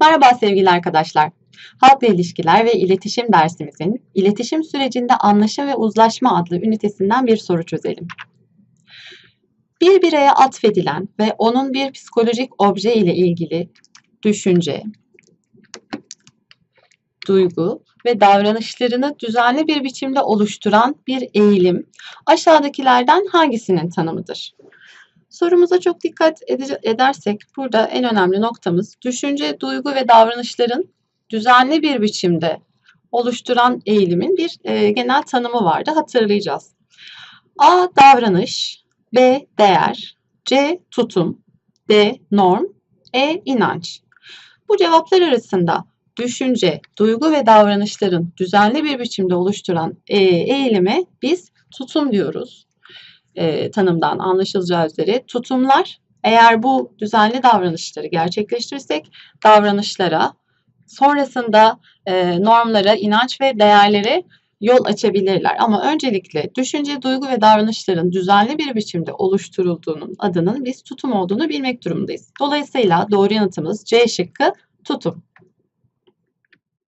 Merhaba sevgili arkadaşlar. Halkla ilişkiler ve iletişim dersimizin iletişim sürecinde anlaşım ve uzlaşma adlı ünitesinden bir soru çözelim. Bir bireye atfedilen ve onun bir psikolojik obje ile ilgili düşünce, duygu ve davranışlarını düzenli bir biçimde oluşturan bir eğilim aşağıdakilerden hangisinin tanımıdır? Sorumuza çok dikkat edersek burada en önemli noktamız düşünce, duygu ve davranışların düzenli bir biçimde oluşturan eğilimin bir e, genel tanımı vardı hatırlayacağız. A davranış, B değer, C tutum, D norm, E inanç. Bu cevaplar arasında düşünce, duygu ve davranışların düzenli bir biçimde oluşturan e, eğilime biz tutum diyoruz e, tanımdan anlaşılacağı üzere tutumlar eğer bu düzenli davranışları gerçekleştirirsek davranışlara sonrasında e, normlara, inanç ve değerlere yol açabilirler. Ama öncelikle düşünce, duygu ve davranışların düzenli bir biçimde oluşturulduğunun adının biz tutum olduğunu bilmek durumundayız. Dolayısıyla doğru yanıtımız C şıkkı tutum.